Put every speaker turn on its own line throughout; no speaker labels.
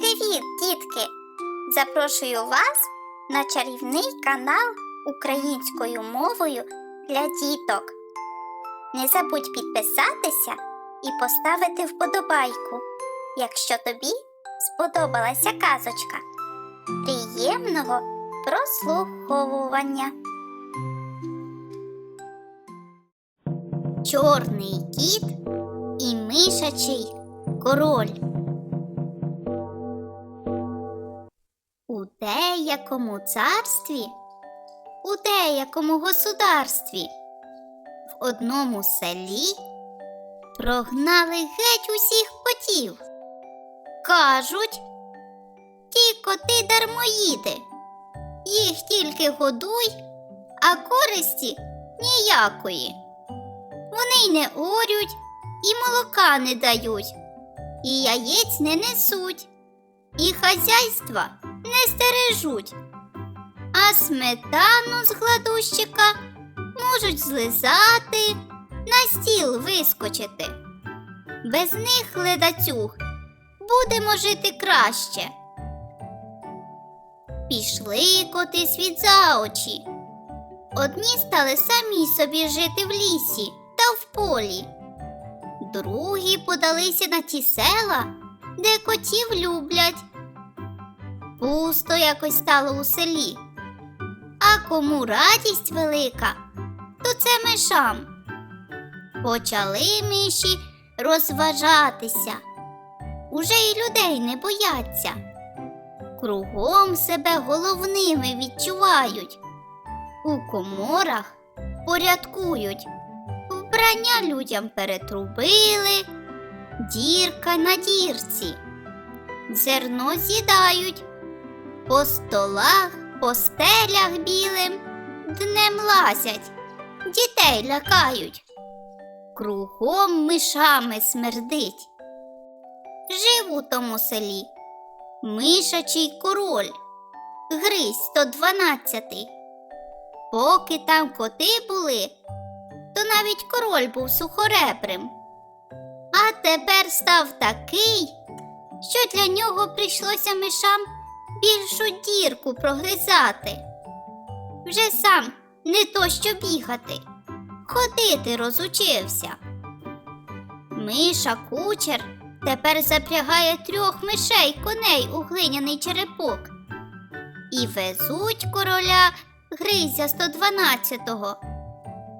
Привіт, дітки! Запрошую вас на чарівний канал українською мовою для діток. Не забудь підписатися і поставити вподобайку, якщо тобі сподобалася казочка. Приємного прослуховування. Чорний кіт і мишачий король. У деякому царстві, у деякому государстві, в одному селі прогнали геть усіх котів. Кажуть, ті коти дармоїди, їх тільки годуй, а користі ніякої. Вони й не орють, і молока не дають, і яєць не несуть, і хазяйства не стережуть, а сметану з гладущика можуть злизати, на стіл вискочити. Без них, ледацюг, будемо жити краще. Пішли коти світ за очі. Одні стали самі собі жити в лісі та в полі. Другі подалися на ті села, де котів люблять. Пусто якось стало у селі. А кому радість велика, то це мишам. Почали миші розважатися. Уже й людей не бояться. Кругом себе головними відчувають. У коморах порядкують, вбрання людям перетрубили, дірка на дірці, зерно з'їдають, по столах, по стелях білим днем лазять, дітей лякають, кругом мишами смердить. Жив у тому селі мишачий король, Гризь 112. Поки там коти були, то навіть король був сухоребрим. А тепер став такий, що для нього прийшлося мишам більшу дірку прогризати. Вже сам не то що бігати, ходити розучився. Миша кучер тепер запрягає трьох мишей коней у глиняний черепок і везуть короля Гризя 112-го,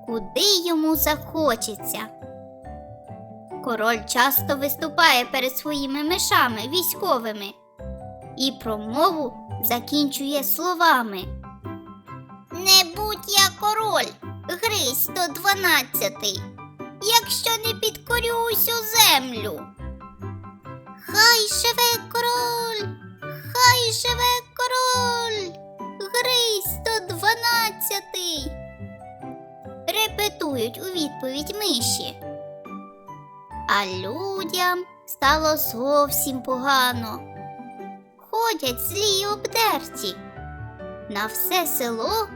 куди йому захочеться. Король часто виступає перед своїми мишами військовими і промову закінчує словами. Не будь я король, Гризь 112, якщо не підкорю усю землю. Хай живе король, хай живе король, Гризь 112. Репетують у відповідь миші. А людям стало зовсім погано. Ходять злі й обдерті. На все село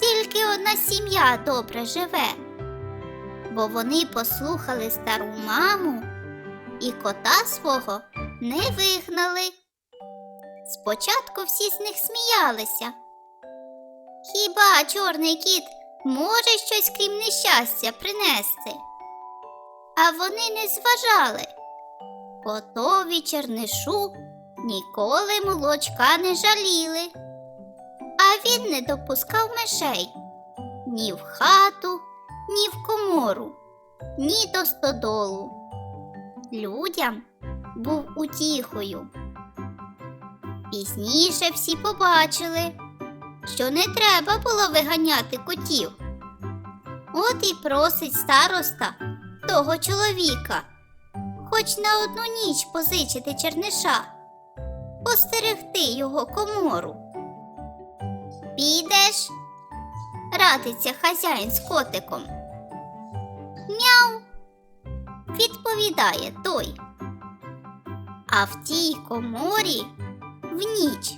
тільки одна сім'я добре живе, бо вони послухали стару маму і кота свого не вигнали. Спочатку всі з них сміялися. Хіба чорний кіт може щось крім нещастя принести? А вони не зважали. Котові чернишу ніколи молочка не жаліли, а він не допускав мишей ні в хату, ні в комору, ні до стодолу. Людям був утіхою. Пізніше всі побачили, що не треба було виганяти котів. От і просить староста того чоловіка, хоч на одну ніч позичити черниша, постерегти його комору. Підеш, радиться хазяїн з котиком. Мяу, відповідає той. А в тій коморі в ніч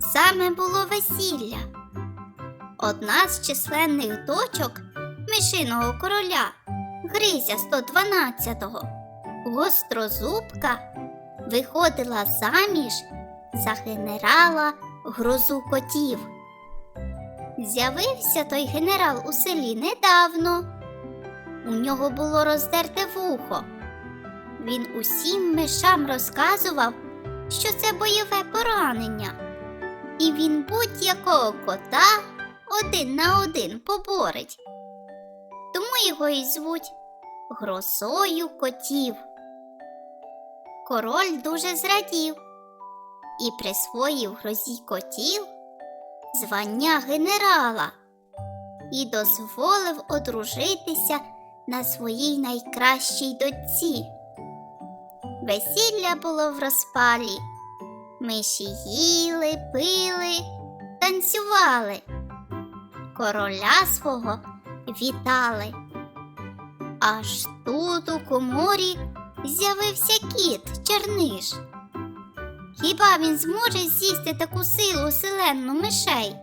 саме було весілля. Одна з численних дочок мишиного короля Гризя 112-го, гострозубка, виходила заміж за генерала грозу котів. З'явився той генерал у селі недавно. У нього було роздерте вухо. Він усім мишам розказував, що це бойове поранення, і він будь-якого кота один на один поборить. Тому його і звуть грозою котів. Король дуже зрадів і присвоїв грозі котів звання генерала і дозволив одружитися на своїй найкращій дочці. Весілля було в розпалі. Миші їли, пили, танцювали, короля свого вітали. Аж тут у коморі з'явився кіт Черниш. Хіба він зможе з'їсти таку силу селенну мишей?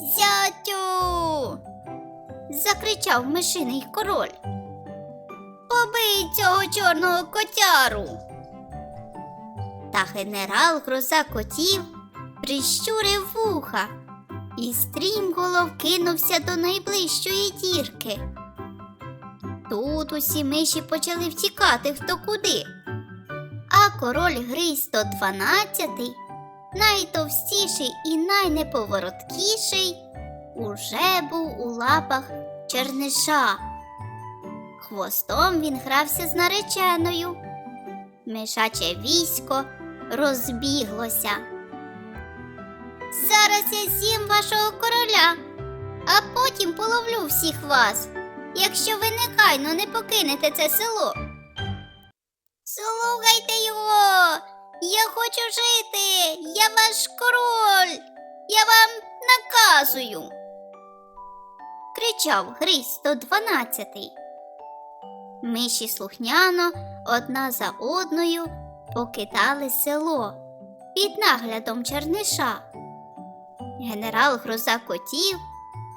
Зятю. закричав мишиний король. Побий цього чорного котяру. Та генерал гроза котів прищурив вуха і стрімголов кинувся до найближчої дірки. Тут усі миші почали втікати хто куди. А король Грий 112, найтовстіший і найнеповороткіший, уже був у лапах черниша. Хвостом він грався з нареченою. Мишаче військо розбіглося. Зараз я з'їм вашого короля, а потім половлю всіх вас, якщо ви негайно не покинете це село. Слухайте його, я хочу жити, я ваш король, я вам наказую. кричав Грий 112. Миші слухняно одна за одною покидали село під наглядом черниша. Генерал Гроза котів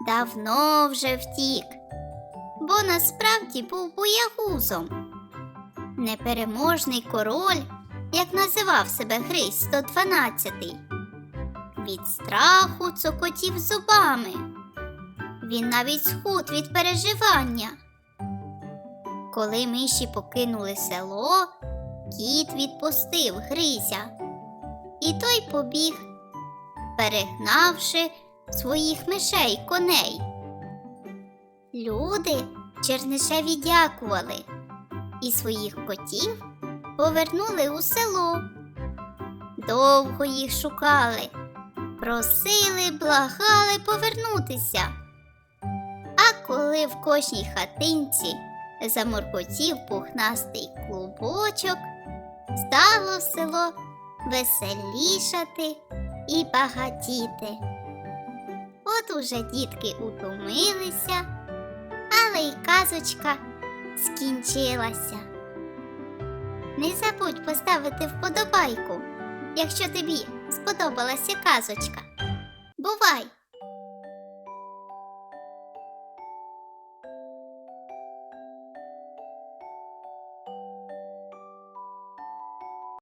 давно вже втік, бо насправді був боягузом. Непереможний король, як називав себе Грий 112, від страху цокотів зубами. Він навіть схуд від переживання. Коли миші покинули село, кіт відпустив Гризя, і той побіг, перегнавши своїх мишей коней. Люди чернишеві дякували і своїх котів повернули у село. Довго їх шукали, просили, благали повернутися. А коли в кожній хатинці заморкотів пухнастий клубочок, стало село веселішати і багатіти. От уже дітки утомилися, але й казочка скінчилася. Не забудь поставити вподобайку, якщо тобі сподобалася казочка. Бувай!